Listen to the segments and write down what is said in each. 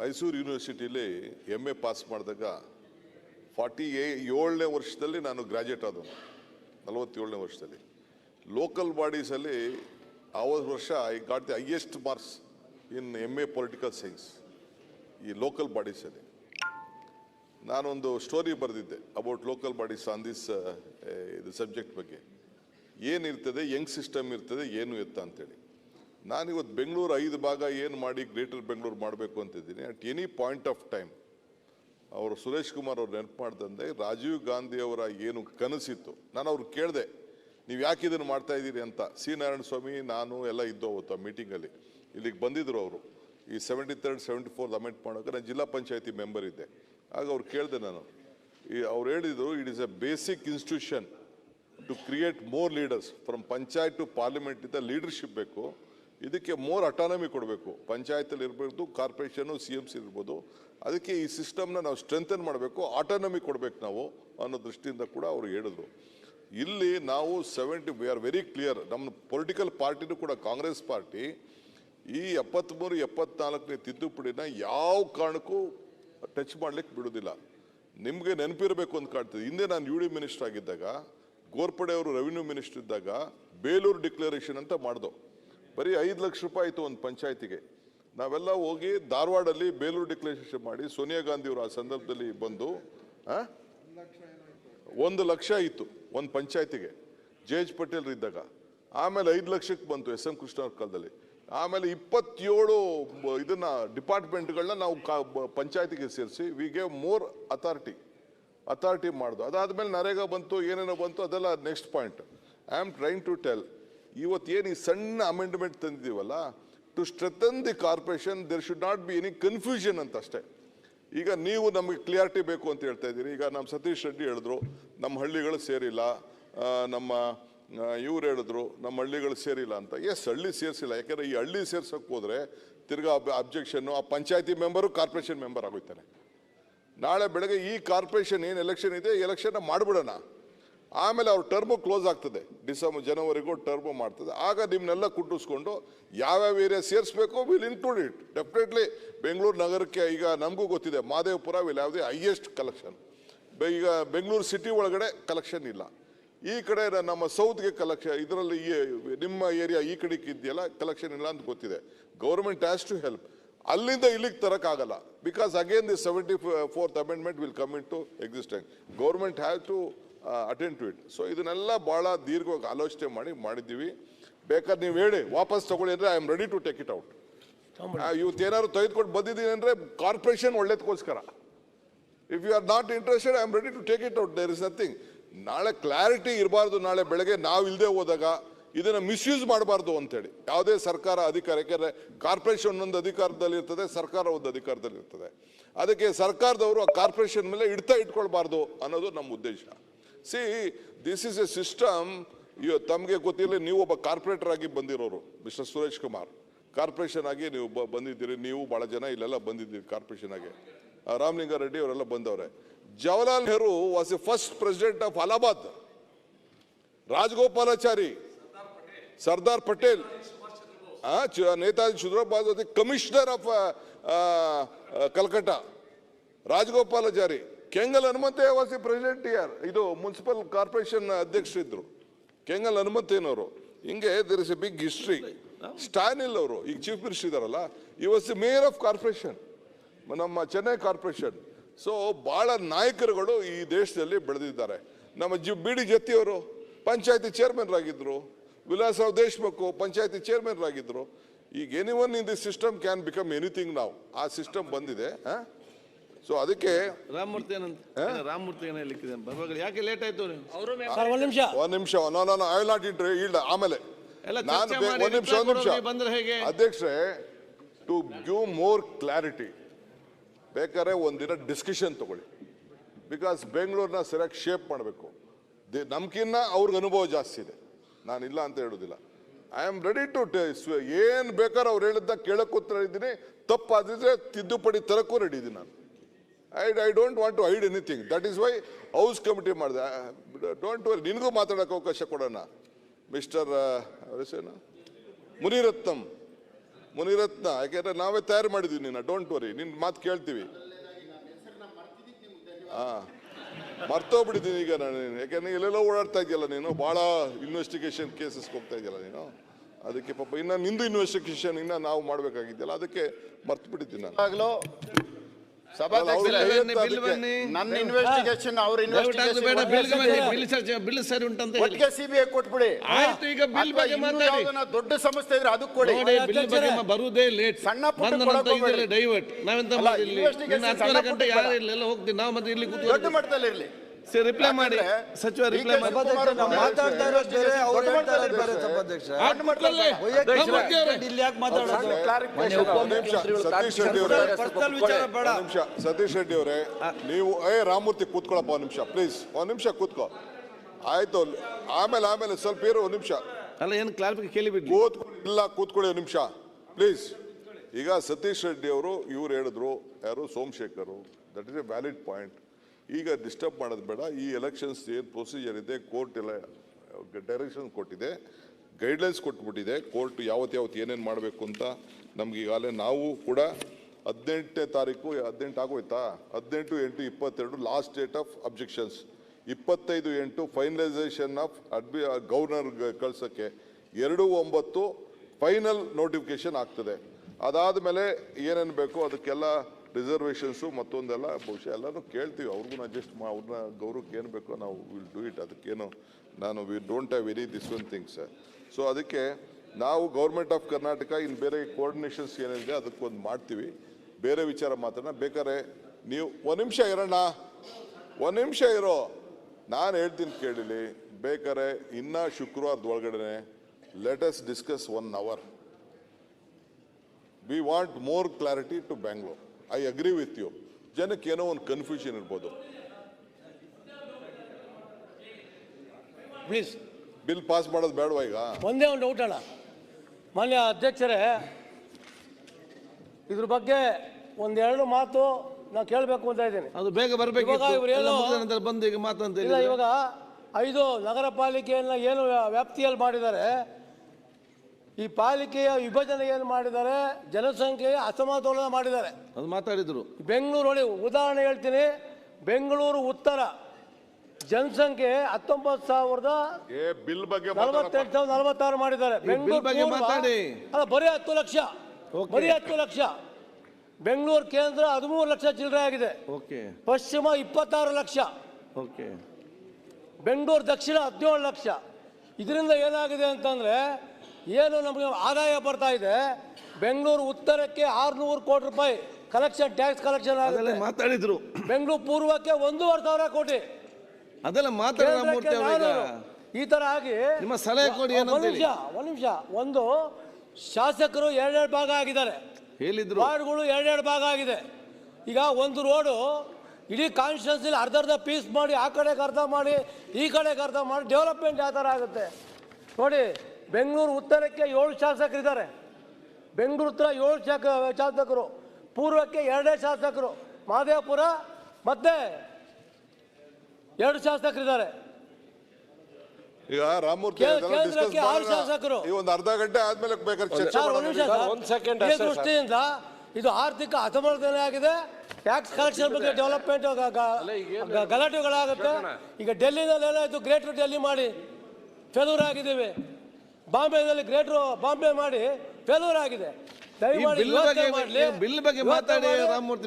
ಮೈಸೂರು ಯೂನಿವರ್ಸಿಟಿಲಿ M A pass ಮಾಡಿದಾಗ forty ಏ ಏಳನೇ ವರ್ಷದಲ್ಲಿ ನಾನು ಗ್ರ್ಯಾಜುಯೇಟ್ ಆದವನು, ನಲವತ್ತೇಳನೇ ವರ್ಷದಲ್ಲಿ. ಲೋಕಲ್ ಬಾಡೀಸಲ್ಲಿ ಆವತ್ತು ವರ್ಷ I got the highest marks in M A political science ಈ ಲೋಕಲ್ ಬಾಡೀಸಲ್ಲಿ ನಾನೊಂದು story ಬರೆದಿದ್ದೆ about local bodies on this ಇದು ಸಬ್ಜೆಕ್ಟ್ ಬಗ್ಗೆ. ಏನಿರ್ತದೆ ಯಂಗ್ ಸಿಸ್ಟಮ್ ಇರ್ತದೆ, ಏನು ಎತ್ತ ಅಂತೇಳಿ. ನಾನಿವತ್ತು ಬೆಂಗಳೂರು ಐದು ಭಾಗ ಏನು ಮಾಡಿ ಗ್ರೇಟರ್ ಬೆಂಗಳೂರು ಮಾಡಬೇಕು ಅಂತಿದ್ದೀನಿ. At any point of time ಅವರು ಸುರೇಶ್ ಕುಮಾರ್ ಅವ್ರು ನೆನಪು ಮಾಡ್ದಂದೆ ರಾಜೀವ್ ಗಾಂಧಿ ಅವರ ಏನು ಕನಸಿತ್ತು, ನಾನು ಅವ್ರು ಕೇಳಿದೆ, ನೀವು ಯಾಕೆ ಇದನ್ನು ಮಾಡ್ತಾ ಇದ್ದೀರಿ ಅಂತ? ಸಿ. ನಾರಾಯಣ ಸ್ವಾಮಿ, ನಾನು ಎಲ್ಲ ಇದ್ದು ಅವತ್ತು ಆ ಮೀಟಿಂಗಲ್ಲಿ ಇಲ್ಲಿಗೆ ಬಂದಿದ್ದರು ಅವರು. ಈ seventy third seventy four amendment ಮಾಡೋಕೆ ನಾನು ಜಿಲ್ಲಾ ಪಂಚಾಯತಿ ಮೆಂಬರ್ ಇದ್ದೆ. ಆಗ ಅವ್ರು ಕೇಳಿದೆ ನಾನು, ಈ ಅವ್ರು ಹೇಳಿದರು it is a basic institution to create more leaders from panchayat to ಪಾರ್ಲಿಮೆಂಟಿಂದ leadership ಬೇಕು. ಇದಕ್ಕೆ ಮೋರ್ ಅಟಾನಮಿ ಕೊಡಬೇಕು. ಪಂಚಾಯತಲ್ಲಿ ಇರಬಹುದು ಕಾರ್ಪೊರೇಷನು ಸಿ ಎಂ ಸಿ ಇರ್ಬೋದು. ಅದಕ್ಕೆ ಈ ಸಿಸ್ಟಮ್ನ ನಾವು ಸ್ಟ್ರೆಂಥನ್ ಮಾಡಬೇಕು ಆಟಾನಮಿ ಕೊಡಬೇಕು ನಾವು ಅನ್ನೋ ದೃಷ್ಟಿಯಿಂದ ಕೂಡ ಅವರು ಹೇಳಿದ್ರು. ಇಲ್ಲಿ ನಾವು seventy we are very clear ನಮ್ಮ ಪೊಲಿಟಿಕಲ್ ಪಾರ್ಟಿನೂ ಕೂಡ ಕಾಂಗ್ರೆಸ್ ಪಾರ್ಟಿ ಈ ಎಪ್ಪತ್ತ್ಮೂರು ಎಪ್ಪತ್ನಾಲ್ಕನೇ ತಿದ್ದುಪಡಿನ ಯಾವ ಕಾರಣಕ್ಕೂ ಟಚ್ ಮಾಡಲಿಕ್ಕೆ ಬಿಡೋದಿಲ್ಲ. ನಿಮಗೆ ನೆನಪಿರಬೇಕು ಅಂತ ಕಾಣ್ತದೆ. ಹಿಂದೆ ನಾನು ಯು ಡಿ ಮಿನಿಸ್ಟರ್ ಆಗಿದ್ದಾಗ ಗೋರ್ಪಡೆ ಅವರು ರೆವಿನ್ಯೂ ಮಿನಿಸ್ಟರ್ ಇದ್ದಾಗ, ಬೇಲೂರು ಡಿಕ್ಲರೇಷನ್ ಅಂತ ಮಾಡ್ದೋ. ಬರೀ ಐದು ಲಕ್ಷ ರೂಪಾಯಿ ಆಯಿತು ಒಂದು ಪಂಚಾಯತಿಗೆ. ನಾವೆಲ್ಲ ಹೋಗಿ ಧಾರವಾಡಲ್ಲಿ ಬೇಲೂರು ಡಿಕ್ಲರೇಷನ್ ಮಾಡಿ ಸೋನಿಯಾ ಗಾಂಧಿ ಅವರು ಆ ಸಂದರ್ಭದಲ್ಲಿ ಬಂದು? ಒಂದು ಲಕ್ಷ ಇತ್ತು ಒಂದು ಪಂಚಾಯತಿಗೆ. ಜೆ ಎಚ್ ಪಟೇಲ್ ಇದ್ದಾಗ. ಆಮೇಲೆ ಐದು ಲಕ್ಷಕ್ಕೆ ಬಂತು ಎಸ್ ಎಂ ಕೃಷ್ಣ ಅವ್ರ ಕಾಲದಲ್ಲಿ. ಆಮೇಲೆ ಇಪ್ಪತ್ತೇಳು ಇದನ್ನು ಡಿಪಾರ್ಟ್ಮೆಂಟ್ಗಳನ್ನ ನಾವು ಕಾ- ಪಂಚಾಯತಿಗೆ ಸೇರಿಸಿ we gave more authority authority ಮಾಡ್ದು. ಅದಾದ್ಮೇಲೆ ನರೇಗಾ ಬಂತು, ಏನೇನೋ ಬಂತು, ಅದೆಲ್ಲ next point I am trying to tell ಇವತ್ತು ಏನು ಈ ಸಣ್ಣ amendment ತಂದಿದ್ದೀವಲ್ಲ? To strengthen the corporation there should not be any confusion ಅಂತ ಅಷ್ಟೇ. ಈಗ ನೀವು ನಮಗೆ ಕ್ಲಿಯಾರಿಟಿ ಬೇಕು ಅಂತ ಹೇಳ್ತಾ ಇದ್ದೀರಿ. ಈಗ ನಮ್ಮ ಸತೀಶ್ ರೆಡ್ಡಿ ಹೇಳಿದ್ರು ನಮ್ಮ ಹಳ್ಳಿಗಳು ಸೇರಿಲ್ಲ ನಮ್ಮ ಇವ್ರು ಹೇಳಿದ್ರು ನಮ್ಮ ಹಳ್ಳಿಗಳು ಸೇರಿಲ್ಲ ಅಂತ. ಎಸ್ ಹಳ್ಳಿ ಸೇರಿಸಿಲ್ಲ. ಯಾಕೆಂದರೆ ಈ ಹಳ್ಳಿ ಸೇರ್ಸಕ್ಕೆ ಹೋದರೆ ತಿರ್ಗಾ ಅಬ್ಜೆಕ್ಷನ್ನು, ಆ ಪಂಚಾಯತಿ ಮೆಂಬರು ಕಾರ್ಪೊರೇಷನ್ ಮೆಂಬರ್ ಆಗೋಯ್ತಾನೆ ನಾಳೆ ಬೆಳಗ್ಗೆ ಈ ಕಾರ್ಪೊರೇಷನ್ ಏನು ಎಲೆಕ್ಷನ್ ಇದೆ ಎಲೆಕ್ಷನ್ ಮಾಡಿಬಿಡೋಣ. ಆಮೇಲೆ ಅವ್ರ ಟರ್ಮು ಕ್ಲೋಸ್ ಆಗ್ತದೆ. ಡಿಸೆಂಬರ್, ಜನವರಿಗೂ ಟರ್ಮು ಮಾಡ್ತದೆ. ಆಗ ನಿಮ್ಮನ್ನೆಲ್ಲ ಕುಟ್ಟಿಸ್ಕೊಂಡು ಯಾವ್ಯಾವ ಏರಿಯಾ ಸೇರಿಸ್ಬೇಕು will include it definitely Bengaluru ನಗರಕ್ಕೆ ಈಗ ನಮಗೂ ಗೊತ್ತಿದೆ, ಮಾದೇವಪುರ ವಿಲ್ ಯಾವುದೇ ಹೈಯೆಸ್ಟ್ ಕಲೆಕ್ಷನ್ ಈಗ ಬೆಂಗಳೂರು ಸಿಟಿ ಒಳಗಡೆ ಕಲೆಕ್ಷನ್ ಇಲ್ಲ. ಈ ಕಡೆ ನಮ್ಮ ಸೌತ್ಗೆ ಕಲೆಕ್ಷನ್ ಇದರಲ್ಲಿ ನಿಮ್ಮ ಏರಿಯಾ ಈ ಕಡೆಗೆ ಇದೆಯಲ್ಲ ಕಲೆಕ್ಷನ್ ಇಲ್ಲ ಅಂತ ಗೊತ್ತಿದೆ. ಗೌರ್ಮೆಂಟ್ ಹ್ಯಾಸ್ ಟು ಹೆಲ್ಪ್ ಅಲ್ಲಿಂದ ಇಲ್ಲಿಗೆ ತರೋಕ್ಕಾಗಲ್ಲ because again the seventy fourth amendment will come in to existent government have to attend to it so ಇದನ್ನೆಲ್ಲ ಭಾಳ ದೀರ್ಘವಾಗಿ ಆಲೋಚನೆ ಮಾಡಿ ಮಾಡಿದ್ದೀವಿ. ಬೇಕಾದ್ರೆ ನೀವು ಹೇಳಿ ವಾಪಸ್ ತಗೊಳ್ಳಿ ಅಂದರೆ I am ready to take it out ಇವತ್ತೇನಾದ್ರು ತೆಗೆದುಕೊಂಡು ಬಂದಿದ್ದೀನಿ ಅಂದರೆ corporation ಒಳ್ಳೇದಕ್ಕೋಸ್ಕರ if you are not interested I am ready to take it out there is nothing ನಾಳೆ ಕ್ಲಾರಿಟಿ ಇರಬಾರ್ದು ನಾಳೆ ಬೆಳಗ್ಗೆ ನಾವು ಇಲ್ಲದೆ ಹೋದಾಗ ಇದನ್ನು ಮಿಸ್ಯೂಸ್ ಮಾಡಬಾರ್ದು ಅಂತೇಳಿ ಯಾವುದೇ ಸರ್ಕಾರ ಅಧಿಕಾರ ಯಾಕೆಂದರೆ ಕಾರ್ಪೊರೇಷನ್ ಒಂದು ಅಧಿಕಾರದಲ್ಲಿ ಇರ್ತದೆ ಸರ್ಕಾರ ಒಂದು ಅಧಿಕಾರದಲ್ಲಿ ಇರ್ತದೆ. ಅದಕ್ಕೆ ಸರ್ಕಾರದವರು ಆ ಕಾರ್ಪೊರೇಷನ್ ಮೇಲೆ ಇಡ್ತಾ ಇಟ್ಕೊಳ್ಬಾರ್ದು ಅನ್ನೋದು ನಮ್ಮ ಉದ್ದೇಶ. See this is a system ತಮಗೆ ಗೊತ್ತಿಲ್ಲ, ನೀವು ಒಬ್ಬ ಕಾರ್ಪೊರೇಟರ್ ಆಗಿ ಬಂದಿರೋರು, ಮಿಸ್ಟರ್ ಸುರೇಶ್ ಕುಮಾರ್. ಕಾರ್ಪೊರೇಷನ್ ಆಗಿ ನೀವು ಬಂದಿದ್ದೀರಿ, ನೀವು ಭಾಳ ಜನ ಇಲ್ಲೆಲ್ಲ ಬಂದಿದ್ದೀರಿ ಕಾರ್ಪೊರೇಷನ್ ಆಗಿ. ರಾಮಲಿಂಗ ರಾಮಲಿಂಗಾರೆಡ್ಡಿ ಅವರೆಲ್ಲ ಬಂದವ್ರೆ. Jawaharlal Nehru was a first president of Allahabad Rajagopalachari, Sardar Patel Netaji ಸುಂದರಬಾದ್ commissioner of Calcutta Rajagopalachari Kengal Hanumanthaiah was president year ಇದು ಮುನ್ಸಿಪಲ್ ಕಾರ್ಪೊರೇಷನ್ ಅಧ್ಯಕ್ಷರಿದ್ರು. ಕೆಂಗಲ್ ಹನುಮಂತಯ್ಯನವರು. ಹಿಂಗೆ there is a big history ಸ್ಟಾನಿಲ್ ಅವರು, ಈಗ ಚೀಫ್ ಮಿನಿಸ್ಟರ್ ಇದಾರಲ್ಲ ಈ was the mayor of corporation ನಮ್ಮ Chennai corporation so ಬಹಳ ನಾಯಕರುಗಳು ಈ ದೇಶದಲ್ಲಿ ಬೆಳೆದಿದ್ದಾರೆ. ನಮ್ಮ ಜಿ, ಬಿ ಡಿ ಜತ್ತಿಯವರು ಪಂಚಾಯತಿ ಚೇರ್ಮನ್ ಆಗಿದ್ರು ವಿಲಾಸರಾವ್ ದೇಶ್ಮುಖ್, ಪಂಚಾಯತಿ ಚೇರ್ಮನ್ ಆಗಿದ್ರು ಈಗ any one in the system can become anything ನಾವು ಆ ಸಿಸ್ಟಮ್ ಬಂದಿದೆ ಸೊ ಅದಕ್ಕೆ ರಾಮಮೂರ್ತಿ ಏನಂತ ರಾಮಮೂರ್ತಿ ಏನೋ ಲಿಕ್ಕಿದೆ ಬರುವಾಗ ಯಾಕೆ ಲೇಟ್ ಆಯ್ತು ನೀವು ಸರ್ ಒಂದ್ ನಿಮಿಷ. ಒಂದ್ ನಿಮಿಷ. No no I will not entry ಇಲ್ಲ ಆಮೇಲೆ. ನಾನು ಒಂದು ನಿಮಿಷ ಒಂದು ನಿಮಿಷ. ಬಂದ್ರೆ ಹೇಗೆ? ಅಧ್ಯಕ್ಷರೇ ಟು ಗಿವ್ ಮೋರ್ ಕ್ಲಾರಿಟಿ ಬೇಕಾದ್ರೆ ಒಂದಿನ ಡಿಸ್ಕಷನ್ ತಗೊಳ್ಳಿ. ಬಿಕಾಸ್ ಬೆಂಗಳೂರನ್ನ ಸರಿಯಾಗಿ ಶೇಪ್ ಮಾಡಬೇಕು. ನಮ್ಕಿನ್ನ ಅವ್ರಿಗೆ ಅನುಭವ ಜಾಸ್ತಿ ಇದೆ. ನಾನು ಇಲ್ಲ ಅಂತ ಹೇಳೋದಿಲ್ಲ. ಐ ಆಮ್ ರೆಡಿ ಟು ಏನು ಬೇಕಾದ್ರೆ ಅವ್ರು ಹೇಳಿದ್ದ ಕೇಳಕ್ಕೂ ಇದ್ದೀನಿ. ತಪ್ಪಾದಿದ್ರೆ ತಿದ್ದುಪಡಿ ತರಕ್ಕೂ ರೆಡಿ ಇದ್ದೀನಿ ನಾನು. I I don't want to hide anything that is why house committee ಮಾಡಿದೆ. ಡೋಂಟ್ ವರಿ ನಿನಗೂ ಮಾತಾಡೋಕೆ ಅವಕಾಶ ಕೊಡೋಣ. ಮಿಸ್ಟರ್ ಹೆಸರೇನು? ಮುನಿರತ್ನಂ. ಮುನಿರತ್ನ, ಯಾಕೆಂದ್ರೆ ನಾವೇ ತಯಾರು ಮಾಡಿದ್ವಿ ನಿನ್ನ. ಡೋಂಟ್ ವರಿ ನಿನ್ನ ಮಾತು ಕೇಳ್ತೀವಿ. ಹಾಂ ಮರ್ತೋಗ್ಬಿಟ್ಟಿದ್ದೀನಿ ಈಗ ನಾನು. ನೀನು. ಯಾಕೆಂದ್ರೆ ಎಲ್ಲೆಲ್ಲೋ ಓಡಾಡ್ತಾ ಇದೆಯಲ್ಲ ನೀನು? ಭಾಳ ಇನ್ವೆಸ್ಟಿಗೇಷನ್ ಕೇಸಸ್ಗೆ ಹೋಗ್ತಾ ಇದೆಯಲ್ಲ ನೀನು? ಅದಕ್ಕೆ ಪಾಪ ಇನ್ನು ನಿಂದು ಇನ್ವೆಸ್ಟಿಗೇಷನ್ ಇನ್ನು ನಾವು ಮಾಡಬೇಕಾಗಿದೆಯಲ್ಲ, ಅದಕ್ಕೆ ಮರ್ತು ಬಿಟ್ಟಿದ್ದೀನಿ ನಾನು ನನ್ನ ಇನ್ವೆಸ್ಟಿಗೇಷನ್ ಅವ್ರ ದಯವಿಟ್ಟು ಬೇಡ ಬಿಲ್ ಇನ್ವೆಸ್ಟಿಗೇಷನ್ ಬಿಲ್ ಸರಿ ಉಂಟಂತ ಒಟ್ಟಿಗೆ ಸಿಬಿಐ ಕೊಟ್ಬಿಡಿ. ಆಯ್ತು ಈಗ ಬಿಲ್ ಬಗ್ಗೆ ಮಾತಾಡಿ. ದೊಡ್ಡ ಸಮಸ್ಯೆ ಇದ್ರೆ ಅದಕ್ಕೆ ಕೊಡಿ. ಬಿಲ್ ಬಗ್ಗೆ ಬರುವುದೇ ಲೇಟ್ ಸಣ್ಣ ಪುಟ್ಟ ಡೈವರ್ಟ್ ನಾವೆಂತ ಅಲ್ಲ, ಮಾಡಿ ಇಲ್ಲಿ? investigation ಇನ್ನು ಸಣ್ಣ ಹತ್ತುವರೆ ಗಂಟೆ ಯಾರು. ಇಲ್ಲ? ಹೋಗ್ತೀವಿ ನಾವು ಮತ್ತೆ ಇಲ್ಲಿ ದೊಡ್ಡ ಕೂತ್ಕೊಂಡು ಮಟ್ಟದಲ್ಲಿ ಇರ್ಲಿ ಸರಿ ರಿಪ್ಲೈ ಮಾಡಿ. ಸಚಿವ ರಿಪ್ಲೈ ಮಾಡಿ. ಮಾತಾಡ್ತಾ ಇರೋದು ಬೇರೆ ಅವ್ರು ದೊಡ್ಡ ಹೇಳ್ತಾ ಇರೋದು ಬೇರೆ ಸಭಾಧ್ಯಕ್ಷ? ಆ ಕೂತ್ಕೊಳ್ಳಿ. ನಮ್ಮ ಮಧ್ಯೆ ಇಲ್ಲಿ ಯಾಕೆ ಮಾತಾಡೋದು? clarification. ನಿಮಿಷ. ಸತೀಶ್ ರೆಡ್ಡಿ ಅವರೇ ಪರ್ಸನಲ್ ಬೇಡ. ಒಂದ್ ನಿಮಿಷ. ಸತೀಶ್ ರೆಡ್ಡಿ ಅವರೇ ನೀವು ಏ ರಾಮೂರ್ತಿ ಕೂತ್ಕೊಳ್ಳಪ್ಪ ಒಂದ್ ನಿಮಿಷ ಪ್ಲೀಸ್ ಒಂದ್ ನಿಮಿಷ ಕೂತ್ಕೋ. ಆಯ್ತು ಆಮೇಲೆ ಆಮೇಲೆ ಸ್ವಲ್ಪ ಇರು ಒಂದ್ ನಿಮಿಷ. ಅಲ್ಲ ಏನು ಕ್ಲಾರಿಫಿಕೇಶನ್ ಕೇಳಿ ಬಿಡ್ಲಿ ಕೂತ್ಕೊಳ್ಳಿ ಇಲ್ಲ ಕೂತ್ಕೊಳ್ಳಿ ಒಂದ್ ನಿಮಿಷ. ಪ್ಲೀಸ್ ಈಗ ಸತೀಶ್ ರೆಡ್ಡಿ ಅವರು ಇವ್ರು ಹೇಳಿದ್ರು ಯಾರು Somashekar that is a valid point ಈಗ ಡಿಸ್ಟರ್ಬ್ ಮಾಡೋದು ಬೇಡ. ಈ ಎಲೆಕ್ಷನ್ಸ್ ಏನು ಪ್ರೊಸೀಜರ್ ಇದೆ ಕೋರ್ಟ್ ಎಲ್ಲ ಡೈರೆಕ್ಷನ್ ಕೊಟ್ಟಿದೆ. ಗೈಡ್ಲೈನ್ಸ್ ಕೊಟ್ಬಿಟ್ಟಿದೆ. ಕೋರ್ಟ್ ಯಾವತ್ತು ಯಾವತ್ತು ಏನೇನು ಮಾಡಬೇಕು ಅಂತ ನಮ್ಗೆ ಈಗಾಗಲೇ ನಾವು ಕೂಡ ಹದಿನೆಂಟನೇ ತಾರೀಕು, ಹದಿನೆಂಟು ಆಗೋಯ್ತಾ? ಹದಿನೆಂಟು ಎಂಟು ಇಪ್ಪತ್ತೆರಡು ಲಾಸ್ಟ್ ಡೇಟ್ ಆಫ್ ಅಬ್ಜೆಕ್ಷನ್ಸ್ ಇಪ್ಪತ್ತೈದು ಎಂಟು ಫೈನಲೈಸೇಷನ್ ಆಫ್ ಅಡ್ಮಿ ಗವರ್ನರ್ ಕಳ್ಸೋಕ್ಕೆ. ಎರಡು ಒಂಬತ್ತು ಫೈನಲ್ ನೋಟಿಫಿಕೇಷನ್ ಆಗ್ತದೆ. ಅದಾದ ಮೇಲೆ ಏನೇನು ಬೇಕು ಅದಕ್ಕೆಲ್ಲ ರಿಸರ್ವೇಷನ್ಸು ಮತ್ತೊಂದೆಲ್ಲ ಬಹುಶಃ ಎಲ್ಲನೂ ಕೇಳ್ತೀವಿ. ಅವ್ರಿಗೂ ಅಡ್ಜಸ್ಟ್ ಮಾ, ಅವ್ರನ್ನ ಗೌರವಕ್ಕೆ ಏನು ಬೇಕೋ ನಾವು ವಿಲ್ ಡೂ ಇಟ್ ಅದಕ್ಕೇನು ನಾನು we don't have very this one things so ಅದಕ್ಕೆ ನಾವು ಗೌರ್ಮೆಂಟ್ ಆಫ್ ಕರ್ನಾಟಕ ಇನ್ನು ಬೇರೆ ಕೋರ್ಡಿನೇಷನ್ಸ್ ಏನಿದೆ ಅದಕ್ಕೊಂದು ಮಾಡ್ತೀವಿ. ಬೇರೆ ವಿಚಾರ ಮಾತಾಡೋಣ ಬೇಕಾದ್ರೆ ನೀವು ಒಂದು ನಿಮಿಷ ಇರೋಣ ಒಂದು ನಿಮಿಷ ಇರೋ. ನಾನು ಹೇಳ್ತೀನಿ ಕೇಳಿಲಿ ಬೇಕಾರೆ ಇನ್ನೂ ಶುಕ್ರವಾರದ ಒಳಗಡೆ let us discuss one hour we want more clarity to Bangalore I agree with you ಜನಕ್ಕೆ ಏನೋ ಒಂದು ಕನ್ಫ್ಯೂಷನ್ ಇರ್ಬೋದು. ಪ್ಲೀಸ್ ಬಿಲ್ ಪಾಸ್ ಮಾಡೋದು ಬೇಡವಾ ಈಗ? ಒಂದೇ ಒಂದು ಡೌಟ್ ಅಣ್ಣ. ಮಾನ್ಯ ಅಧ್ಯಕ್ಷರೇ ಇದ್ರ ಬಗ್ಗೆ ಒಂದೆರಡು ಮಾತು ನಾನು ಕೇಳಬೇಕು ಅಂತ ಇದ್ದೀನಿ. ಅದು ಬೇಗ ಬರಬೇಕು ಇವಾಗ ಇವ್ರು ಏನೋ- ಎಲ್ಲ ನಂತರ ಬಂದು ಈಗ ಮಾತಂತ ಇಲ್ಲ ಇವಾಗ ಐದು ನಗರ ಪಾಲಿಕೆಯನ್ನು ಏನು ವ್ಯಾಪ್ತಿಯಲ್ಲಿ ಮಾಡಿದ್ದಾರೆ ಈ ಪಾಲಿಕೆಯ ವಿಭಜನೆ ಏನು ಮಾಡಿದ್ದಾರೆ? ಜನಸಂಖ್ಯೆಯ ಅಸಮತೋಲನ ಮಾಡಿದ್ದಾರೆ. ಅದು ಮಾತಾಡಿದ್ರು. ಬೆಂಗಳೂರು ನೋಡಿ ಉದಾಹರಣೆ ಹೇಳ್ತೀನಿ. ಬೆಂಗಳೂರು ಉತ್ತರ. ಜನಸಂಖ್ಯೆ ಹತ್ತೊಂಬತ್ತು ಸಾವಿರದ ಏ ಬಿಲ್ ಬಗ್ಗೆ ನಲವತ್ತೆಂಟು ಸಾವಿರದ ನಲವತ್ತಾರು ಮಾಡಿದ್ದಾರೆ. ಬೆಂಗಳೂರು ಬಗ್ಗೆ ಮಾತಾಡಿ. ಅಲ್ಲ ಬರೀ ಹತ್ತು ಲಕ್ಷ. Okay. ಬರೀ ಹತ್ತು ಲಕ್ಷ. ಬೆಂಗಳೂರು ಕೇಂದ್ರ ಹದಿಮೂರು ಲಕ್ಷ ಚಿಲ್ಲರೆ ಆಗಿದೆ. ಓಕೆ. ಪಶ್ಚಿಮ ಇಪ್ಪತ್ತಾರು ಲಕ್ಷ. ಓಕೆ. ಬೆಂಗಳೂರು ದಕ್ಷಿಣ ಹದಿನೇಳು ಲಕ್ಷ. ಇದರಿಂದ ಏನಾಗಿದೆ ಅಂತಂದ್ರೆ ಏನು ನಮಗೆ ಆದಾಯ ಬರ್ತಾ ಇದೆ? ಬೆಂಗಳೂರು ಉತ್ತರಕ್ಕೆ ಆರ್ನೂರು ಕೋಟಿ ರೂಪಾಯಿ ಕಲೆಕ್ಷನ್ ಟ್ಯಾಕ್ಸ್ ಕಲೆಕ್ಷನ್ ಆಗಲ್ಲ ಮಾತಾಡಿದ್ರು. ಬೆಂಗಳೂರು ಪೂರ್ವಕ್ಕೆ ಒಂದೂವರೆ ಸಾವಿರ ಕೋಟಿ. ಅದೆಲ್ಲ ಮಾತಾಡೋಣ ಈ ತರ ಆಗಿ ನಿಮ್ಮ ಸಲಹೆ ಕೊಡಿ ಒಂದು. ನಿಮಿಷ ಒಂದು ನಿಮಿಷ. ಒಂದು ಶಾಸಕರು ಎರಡೆರಡು ಭಾಗ ಆಗಿದ್ದಾರೆ. ಹೇಳಿದ್ರು. ವಾರ್ಡ್ಗಳು ಎರಡೆರಡು ಭಾಗ ಆಗಿದೆ. ಈಗ ಒಂದು ರೋಡು ಇಡೀ ಕಾನ್ಸ್ಟಿಟ್ಯೂನ್ಸಿಲಿ ಅರ್ಧ ಅರ್ಧ ಪೀಸ್ ಮಾಡಿ ಆ ಕಡೆಗೆ ಅರ್ಧ ಮಾಡಿ ಈ ಕಡೆಗೆ ಅರ್ಧ ಮಾಡಿ ಡೆವಲಪ್ಮೆಂಟ್ ಯಾವ ಥರ ಆಗುತ್ತೆ? ನೋಡಿ ಬೆಂಗಳೂರು ಉತ್ತರಕ್ಕೆ ಏಳು ಶಾಸಕರಿದ್ದಾರೆ. ಬೆಂಗಳೂರು ಉತ್ತರ ಏಳು ಶಾಸಕ ಶಾಸಕರು. ಪೂರ್ವಕ್ಕೆ ಎರಡೇ ಶಾಸಕರು. ಮಹದೇವಪುರ ಮತ್ತೆ ಎರಡು ಶಾಸಕರಿದ್ದಾರೆ. ಈಗ ರಾಮಮೂರ್ತಿ ಆರು. ಶಾಸಕರು. ಈ ಒಂದು ಅರ್ಧ ಗಂಟೆ ಆದ್ಮೇಲೆ ಬೇಕಾದ್ರೆ ಚರ್ಚೆ ಒಂದ್ ಮಾಡೋಣ. ಈ ದೃಷ್ಟಿಯಿಂದ ಇದು ಆರ್ಥಿಕ ಅಸಮರ್ಥನೆ ಆಗಿದೆ. ಟ್ಯಾಕ್ಸ್ ಕಲೆಕ್ಷನ್ ಬಗ್ಗೆ ಡೆವಲಪ್ಮೆಂಟ್ ಗಲಾಟೆಗಳಾಗುತ್ತೆ. ಈಗ ಡೆಲ್ಲಿನಲ್ಲಿ ಏನಾಯ್ತು ಗ್ರೇಟರ್ ಡೆಲ್ಲಿ ಮಾಡಿ. ಫೇಲ್ಯೂರ್ ಆಗಿದ್ದೀವಿ. ಬಾಂಬೆದಲ್ಲಿ ಗ್ರೇಟರ್ ಬಾಂಬೆ ಮಾಡಿ ಫೇಲ್ಯೂರ್ ಆಗಿದೆ ದಯಮಾಡಿ ಬಿಲ್ ಬಗ್ಗೆ- ಬಿಲ್ ಬಗ್ಗೆ ಮಾತಾಡಿ, ಮಾಡಿ, ರಾಮಮೂರ್ತಿ.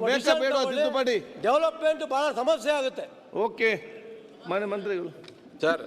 ತಗೊಳ್ಳಿ. ತಿದ್ದುಪಡಿ? ಡೆವಲಪ್ಮೆಂಟ್ ಬಹಳ ಸಮಸ್ಯೆ ಆಗುತ್ತೆ ಓಕೆ ಮಾನ್ಯ ಮಂತ್ರಿಗಳು ಸರ್